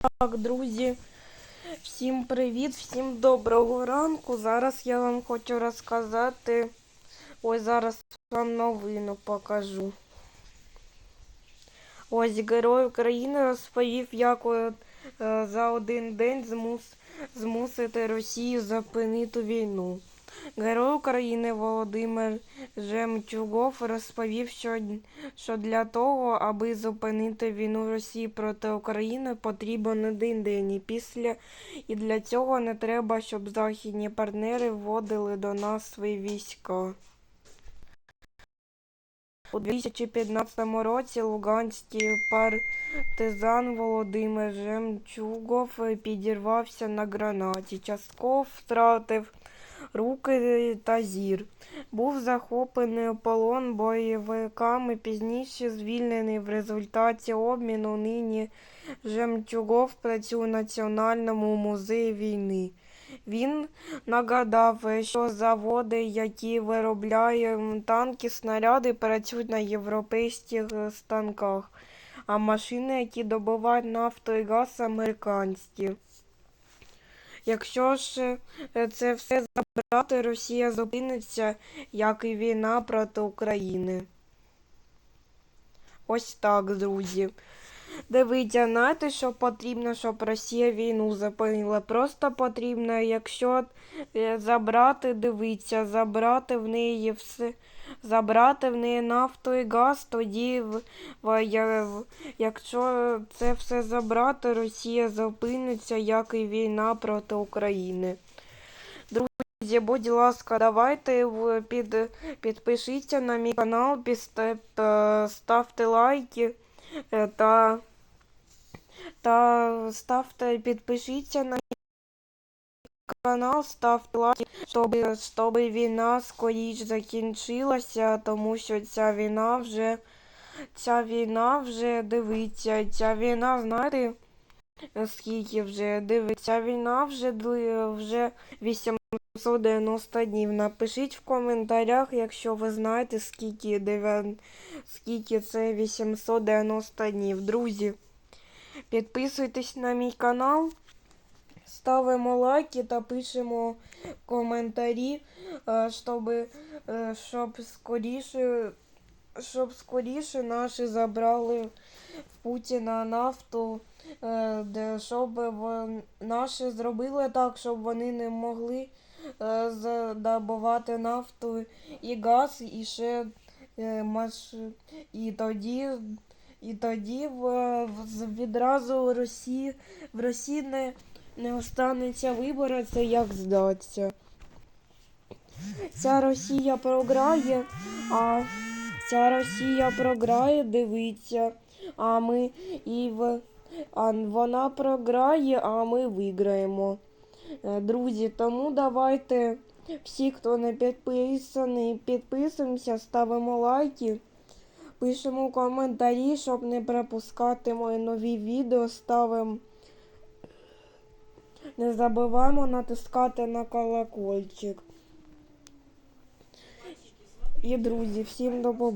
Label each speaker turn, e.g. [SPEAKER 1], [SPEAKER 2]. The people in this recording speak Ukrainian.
[SPEAKER 1] Так, друзі, всім привіт, всім доброго ранку. Зараз я вам хочу розказати. Ось зараз вам новину покажу. Ось герой України розповів, як е, за один день змус, змусити Росію зупинити війну. Герой України Володимир Жемчугов розповів, що, для того, аби зупинити війну Росії проти України, потрібен один день. І після і для цього не треба, щоб західні партнери вводили до нас свої війська. У 2015 році луганський партизан Володимир Жемчугов підірвався на гранаті. Частков втратив руки та зір. Був захоплений у полон бойовиками, пізніше звільнений в результаті обміну. Нині Жемчугов працює у Національному музеї війни. Він нагадав, що заводи, які виробляють танки, снаряди, працюють на європейських станках, а машини, які добувають нафту і газ, американські. Якщо ж е, це все забрати, Росія зупиниться, як і війна проти України. Ось так, друзі. Дивіться, знаєте, що потрібно, щоб Росія війну зупинила. Просто потрібно, якщо е, забрати, дивіться, забрати в неї все, забрати в неї нафту і газ, тоді, якщо це все забрати, Росія зупиниться, як і війна проти України. Друзі, будь ласка, давайте під, підпишіться на мій канал, е, ставте лайки е, та, та ставте, підпишіться на канал, ставте лайки, щоб, щоб війна скоріш закінчилася, тому що ця війна вже, ця війна вже дивиться, ця війна, знаєте, скільки вже дивиться, війна вже, вже 890 днів. Напишіть в коментарях, якщо ви знаєте, скільки, скільки це 890 днів. Друзі, підписуйтесь на мій канал, ставимо лайки та пишемо коментарі, е, щоб, е, щоб скоріше. Щоб скоріше наші забрали в Путіна нафту, е, щоб наші зробили так, щоб вони не могли здобувати нафту і газ, і ще маш... і тоді, і тоді в, відразу в Росії в Росії не, не останеться вибору, це як здатися. Ця Росія програє, а ця Росія програє, дивіться, а ми і в а вона програє, а ми виграємо. Е, Друзі, тому давайте всі, хто не підписаний, підписуємося, ставимо лайки, пишемо коментарі, щоб не пропускати мої нові відео, ставимо. Не забуваємо натискати на колокольчик. І друзі, всім до побачення.